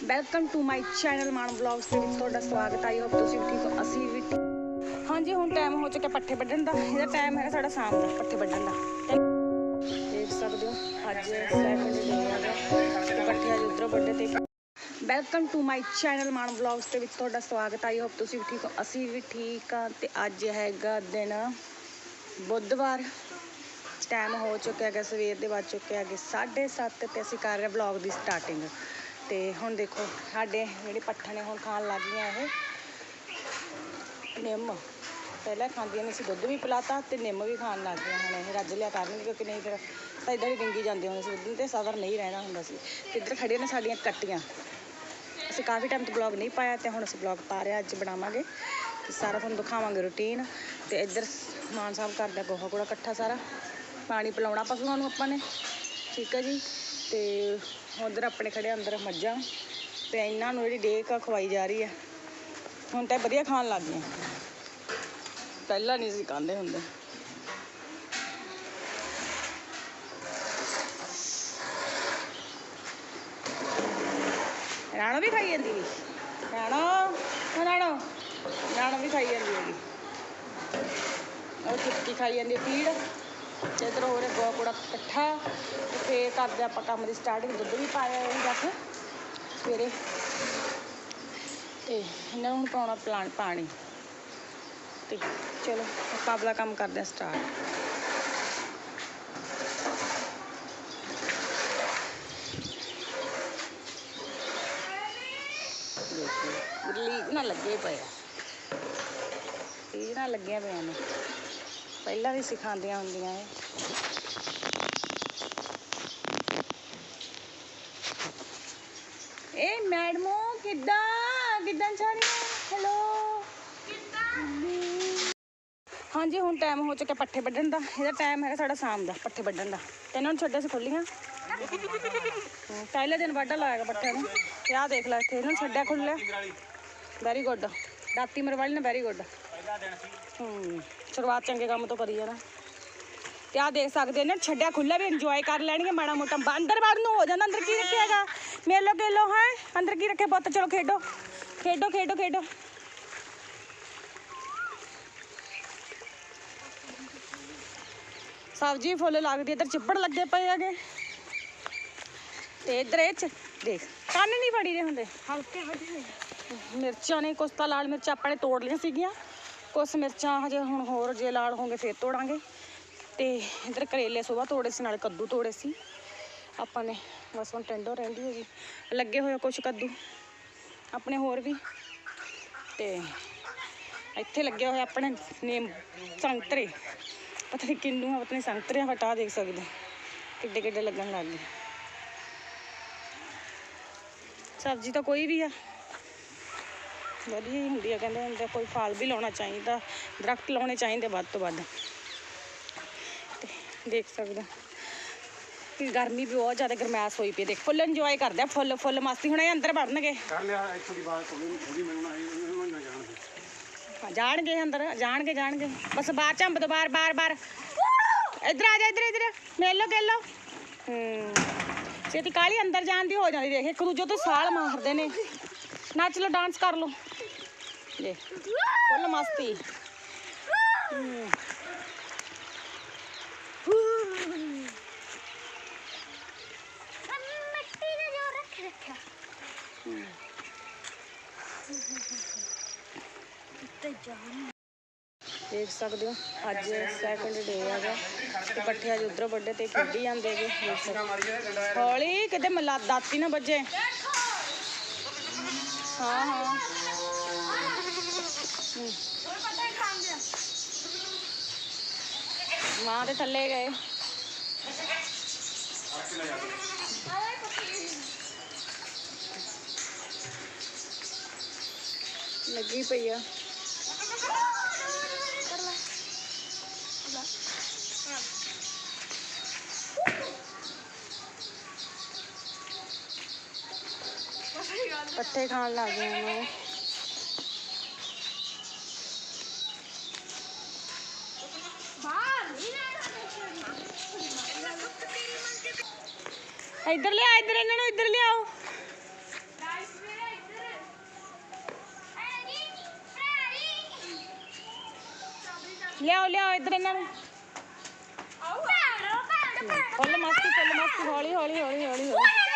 Welcome to my channel Maan vlogs ਦੇ ਵਿੱਚ ਤੁਹਾਡਾ ਸਵਾਗਤ ਆਈ ਹੋਪ ਤੁਸੀਂ ਠੀਕ ਹੋ। ਅਸੀਂ ਵੀ ਹਾਂਜੀ, ਹੁਣ ਟਾਈਮ ਹੋ ਚੁੱਕਿਆ ਪੱਠੇ ਵੱਢਣ ਦਾ। ਇਹਦਾ ਟਾਈਮ ਹੈਗਾ ਸਾਡਾ ਸ਼ਾਮ ਦਾ, ਪੱਠੇ ਵੱਢਣ ਦਾ। ਦੇਖ ਸਕਦੇ ਹੋ, ਅੱਜ ਸੈਟਰਡੇ ਡੇ ਪੱਠੇ ਅੱਜ ਉਧਰੋਂ ਵੱਢੇ ਤੇ welcome to my channel Maan vlogs ਦੇ ਵਿੱਚ ਤੁਹਾਡਾ ਸਵਾਗਤ ਆਈ ਹੋਪ ਤੁਸੀਂ ਵੀ ਠੀਕ ਹੋ। ਅਸੀਂ ਵੀ ਠੀਕ ਆ ਤੇ ਅੱਜ ਹੈਗਾ ਦਿਨ ਬੁੱਧਵਾਰ। ਟਾਈਮ ਹੋ ਚੁੱਕਿਆ ਹੈਗਾ, ਸਵੇਰ ਦੇ ਵੱਜ ਚੁੱਕਿਆ ਹੈਗੇ 7:30 ਤੇ ਅਸੀਂ ਕਰ ਰਹੇ ਵਲੌਗ ਦੀ ਸਟਾਰਟਿੰਗ ਤੇ ਹੁਣ ਦੇਖੋ ਸਾਡੇ ਜਿਹੜੇ ਪੱਠਾ ਨੇ ਹੁਣ ਖਾਣ ਲੱਗ ਗਈਆਂ ਇਹ। ਨਿੰਮ। ਪਹਿਲਾਂ ਖਾਂਦੀਆਂ ਨੇ ਸੀ ਦੁੱਧ ਵੀ ਪਿਲਾਤਾ ਤੇ ਨਿੰਮ ਵੀ ਖਾਣ ਲੱਗ ਗਈਆਂ ਹੁਣ ਇਹ ਰੱਜ ਲਿਆ ਕਰਨਗੇ ਕਿਉਂਕਿ ਨਹੀਂ ਫਿਰ ਤਾਂ ਇਦਾਂ ਹੀ ਡਿੰਗੀ ਜਾਂਦੇ ਹੁੰਦੇ ਸੀ ਉਦੋਂ ਤੇ ਸਬਰ ਨਹੀਂ ਰਹਿਣਾ ਹੁੰਦਾ ਸੀ। ਤੇ ਇੱਧਰ ਖੜੀਆਂ ਨੇ ਸਾਡੀਆਂ ਕੱਟੀਆਂ। ਅਸੀਂ ਕਾਫੀ ਟਾਈਮ ਤੋਂ ਬਲੌਗ ਨਹੀਂ ਪਾਇਆ ਤੇ ਹੁਣ ਅਸੀਂ ਬਲੌਗ ਪਾ ਰਹੇ ਹਾਂ, ਅੱਜ ਬਣਾਵਾਂਗੇ। ਤੇ ਸਾਰਾ ਤੁਹਾਨੂੰ ਦਿਖਾਵਾਂਗੇ ਰੁਟੀਨ ਤੇ ਇੱਧਰ ਮਾਨ ਸਾਹਿਬ ਕਰਦਾ ਗੋਹਾ ਕੂੜਾ ਇਕੱਠਾ ਸਾਰਾ। ਪਾਣੀ ਪਿਲਾਉਣਾ ਪਸ਼ੂਆਂ ਨੂੰ ਆਪਾਂ ਨੇ। ਠੀਕ ਹੈ ਜੀ। ਤੇ ਉਧਰ ਆਪਣੇ ਖੜੇ ਅੰਦਰ ਮੱਝਾਂ ਤੇ ਇਹਨਾਂ ਨੂੰ ਜਿਹੜੀ ਡੇਕ ਆ, ਖਵਾਈ ਜਾ ਰਹੀ ਹੈ ਹੁਣ ਤਾਂ ਇਹ ਵਧੀਆ ਖਾਣ ਲੱਗ ਗਈਆਂ। ਪਹਿਲਾਂ ਨਹੀਂ ਸੀ ਖਾਂਦੇ ਹੁੰਦੇ। ਰਾਣੋ ਵੀ ਖਾਈ ਜਾਂਦੀ ਵੀ ਰਾਣੋ, ਉਹ ਰਾਣੋ ਰਾਣੋ ਵੀ ਖਾਈ ਜਾਂਦੀ ਹੈਗੀ। ਉਹ ਚਿੱਕੀ ਖਾਈ ਜਾਂਦੀ ਪੀੜ। ਇੱਧਰ ਹੋ ਰਿਹਾ ਗੋਆ ਕੂੜਾ ਇਕੱਠਾ ਤੇ ਫੇਰ ਕਰਦੇ ਆਪਾਂ ਕੰਮ ਦੀ ਸਟਾਰਟਿੰਗ ਦੁੱਧ ਵੀ ਪਾਇਆ ਇਹ ਜਾ ਕੇ ਸਵੇਰੇ। ਤੇ ਇਹਨਾਂ ਨੂੰ ਹੁਣ ਪਾਉਣਾ ਪਲਾਨ ਪਾਣੀ। ਤੇ ਚਲੋ ਆਪਾਂ ਆਪਣਾ ਕੰਮ ਕਰਦੇ ਹਾਂ ਸਟਾਰਟ ਲੀਕ ਨਾ ਲੱਗੇ ਪਏ ਆ। ਇਹ ਨਾ ਲੱਗਿਆ ਪਿਆ ਨੇ ਪਹਿਲਾਂ ਵੀ ਸਿਖਾਉਂਦੀਆਂ ਹੁੰਦੀਆਂ ਇਹ। ਇਹ ਮੈਡਮੋ, ਕਿੱਦਾਂ? ਕਿੱਦਾਂ ਸਾਰੀ ਹੈਲੋ ਹਾਂਜੀ, ਹੁਣ ਟਾਈਮ ਹੋ ਚੁੱਕਿਆ ਪੱਠੇ ਵੱਢਣ ਦਾ। ਇਹਦਾ ਟਾਈਮ ਹੈਗਾ ਸਾਡਾ ਸ਼ਾਮ ਦਾ, ਪੱਠੇ ਵੱਢਣ ਦਾ। ਤੇ ਇਹਨਾਂ ਨੂੰ ਛੱਡਿਆ ਸੀ ਖੁੱਲੀਆਂ ਪਹਿਲੇ ਦਿਨ ਵਾਢਾ ਲਾਇਆ ਪੱਠਿਆਂ ਨੂੰ। ਤੇ ਆਹ ਦੇਖ ਲੈ ਇੱਥੇ, ਇਹਨਾਂ ਨੂੰ ਛੱਡਿਆ ਖੁੱਲਿਆ ਵੈਰੀ ਗੁੱਡ ਦਾਤੀ ਮਰਵਾਲੀ ਨੇ ਵੈਰੀ ਗੁੱਡ ਹੂੰ ਸ਼ੁਰੂਆਤ ਚੰਗੇ ਕੰਮ ਤੋਂ ਕਰੀ ਜਾਣਾ ਤੇ ਆਹ ਦੇਖ ਸਕਦੇ ਨੇ ਛੱਡਿਆ ਖੁੱਲਾ ਵੀ ਇੰਜੋਏ ਕਰ ਲੈਣਗੇ ਮਾੜਾ ਮੋਟਾ। ਅੰਦਰ ਵੜ ਨੂੰ ਹੋ ਜਾਂਦਾ ਅੰਦਰ ਕੀ ਰੱਖਿਆਗਾ ਮੇਲੋ ਕੇਲੋ ਹੈ? ਅੰਦਰ ਕੀ ਰੱਖਿਆ ਪੁੱਤ? ਚਲੋ ਖੇਡੋ। ਖੇਡੋ ਖੇਡੋ ਖੇਡੋ। ਸਬਜ਼ੀ ਫੁੱਲ ਲੱਗਦੀ ਇੱਧਰ ਚਿੱਪੜ ਲੱਗੇ ਪਏ ਹੈਗੇ। ਤੇ ਇੱਧਰ ਇਹ ਚ ਦੇਖ ਕੰਨ ਨਹੀਂ ਫੜੀ ਦੇ ਹੁੰਦੇ। ਹਲਕੇ ਹਲਕੇ ਮਿਰਚਾਂ ਨੇ ਕੁਛ ਤਾਂ ਲਾਲ ਮਿਰਚਾਂ ਆਪਾਂ ਨੇ ਤੋੜ ਲਈਆਂ ਸੀਗੀਆਂ। ਕੁਛ ਮਿਰਚਾਂ ਹਜੇ ਹੁਣ ਹੋਰ ਜੇ ਲਾਲ ਹੋਣਗੇ ਫੇਰ ਤੋੜਾਂਗੇ। ਤੇ ਇੱਧਰ ਕਰੇਲੇ ਸੁਬਾਹ ਤੋੜੇ ਸੀ, ਨਾਲ ਕੱਦੂ ਤੋੜੇ ਸੀ। ਆਪਾਂ ਨੇ ਬਸ ਹੁਣ ਟੈਂਡੋ ਰਹਿੰਦੀ ਹੈਗੀ। ਲੱਗੇ ਹੋਏ ਕੁਛ ਕੱਦੂ, ਆਪਣੇ ਹੋਰ ਵੀ। ਤੇ ਇੱਥੇ ਲੱਗਿਆ ਹੋਇਆ ਆਪਣੇ ਨੇਮ ਸੰਤਰੇ। ਪਤਾ ਨਹੀਂ ਕਿੰਨੂ ਆ, ਪਤਾ ਸੰਤਰੇ ਆ ਹਟਾ ਦੇਖ ਸਕਦੇ। ਕਿੱਡੇ ਕਿੱਡੇ ਲੱਗਣ ਲੱਗ ਗਏ। ਸਬਜ਼ੀ ਤਾਂ ਕੋਈ ਵੀ ਆ। ਵਧੀਆ ਹੀ ਹੁੰਦੀ ਆ ਕਹਿੰਦੇ ਹੁੰਦੇ ਕੋਈ ਫਲ ਵੀ ਲਾਉਣਾ ਚਾਹੀਦਾ ਦਰਖਤ ਲਾਉਣੇ ਚਾਹੀਦੇ ਵੱਧ ਤੋਂ ਵੱਧ। ਦੇਖ ਸਕਦੇ। ਗਰਮੀ ਵੀ ਬਹੁਤ ਜ਼ਿਆਦਾ ਗਰਮੈਸ਼ ਹੋਈ ਪਈ। ਦੇਖ ਫੁੱਲ ਇੰਜੋਏ ਕਰਦੇ ਆ ਫੁੱਲ ਫੁੱਲ ਮਸਤੀ ਹੁਣ ਇਹ ਅੰਦਰ ਵੜਨਗੇ। ਕਰ ਲਿਆ ਇੱਥੋਂ ਦੀ ਬਾਤ ਥੋੜੀ ਥੋੜੀ ਮੈਨੂੰ ਨਾ ਇਹਨੂੰ ਨਾ। ਜਾਣਦੇ ਹਾਂ, ਜਾਣਗੇ ਅੰਦਰ ਜਾਣਗੇ ਜਾਣਗੇ। ਬਸ ਬਾਹਰ ਝੰਬ ਤੋਂ ਬਾਹਰ ਬਾਹਰ ਬਾਹਰ। ਇੱਧਰ ਆ ਜਾ ਇੱਧਰ ਇੱਧਰ। ਮੇਲੋ ਗੇਲੋ ਹੂੰ। ਛੇਤੀ ਕਾਲੀ ਅੰਦਰ ਜਾਣ ਦੀ ਹੋ ਜਾਂਦੀ ਦੇਖ ਇੱਕ ਦੂਜੇ ਤੋਂ ਸਾਲ ਮਾਰਦੇ ਨੇ। ਨੱਚ ਲੋ ਡਾਂਸ ਕਰ ਲੋ ਦੇ ਫੁੱਲ ਮਸਤੀ ਦੇਖ ਸਕਦੇ ਹੋ ਅੱਜ ਸੈਕੰਡ ਡੇ ਹੈਗਾ ਤੇ ਪੱਠੇ ਅੱਜ ਉਧਰੋਂ ਵੱਡੇ ਤੇ ਖੇਡੀ ਜਾਂਦੇ ਦੇਖ ਹੌਲੀ ਕਿਤੇ ਮਲਾ ਦਾਤੀ ਨਾ ਵੱਜੇ ਹਾਂ ਹਾਂ ਮਾਂ ਦੇ ਥੱਲੇ ਗਏ ਲੱਗੀ ਪਈ ਆ ਪੱਠੇ ਖਾਣ ਲੱਗ ਗਏ ਨੇ ਇੱਧਰ ਲਿਆ ਇੱਧਰ ਇਹਨਾਂ ਨੂੰ ਇੱਧਰ ਲਿਆਓ। ਲਿਆਓ ਲਿਆਓ ਇੱਧਰ ਇਹਨਾਂ ਨੂੰ। ਫੁੱਲ ਮਸਤੀ ਫੁੱਲ ਮਸਤੀ ਹੌਲੀ ਹੌਲੀ ਹੌਲੀ ਹੌਲੀ ਹੌਲੀ।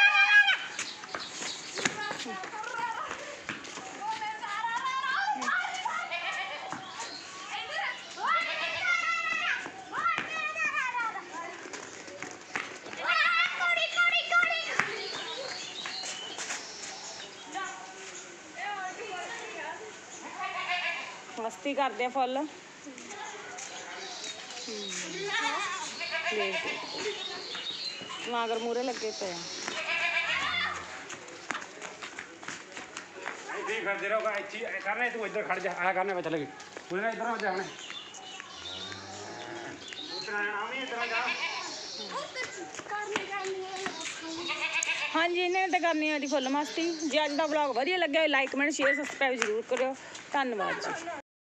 ਮਸਤੀ ਕਰਦੇ ਆ ਫੁੱਲ। ਮਾਗਰ ਮੂਰੇ ਲੱਗੇ ਪਏ ਆ। ਇੱਥੇ ਹੀ ਫਿਰਦੇ ਰਹੋਗਾ ਇੱਥੇ ਹੀ ਕਰਨਾ ਤੂੰ ਇੱਧਰ ਖੜ ਜਾ ਆ ਕਰਨਾ ਵਿੱਚ ਲੱਗੇ ਉਹਨੇ ਨਾ ਇੱਧਰ ਆ ਜਾ ਹੁਣੇ। ਉੱਧਰ ਆਣਾ ਆਵੀਂ ਇੱਧਰ ਆ ਜਾ ਹਾਂਜੀ ਇਹਨਾਂ ਨੇ ਤਾਂ ਕਰਨੀ ਆ ਜੀ ਫੁੱਲ ਮਸਤੀ। ਜੇ ਅੱਜ ਦਾ ਵਲੌਗ ਵਧੀਆ ਲੱਗਿਆ ਲਾਈਕ ਕਮੈਂਟ ਸ਼ੇਅਰ ਸਬਸਕ੍ਰਾਈਬ ਜ਼ਰੂਰ ਕਰਿਓ। ਧੰਨਵਾਦ ਜੀ।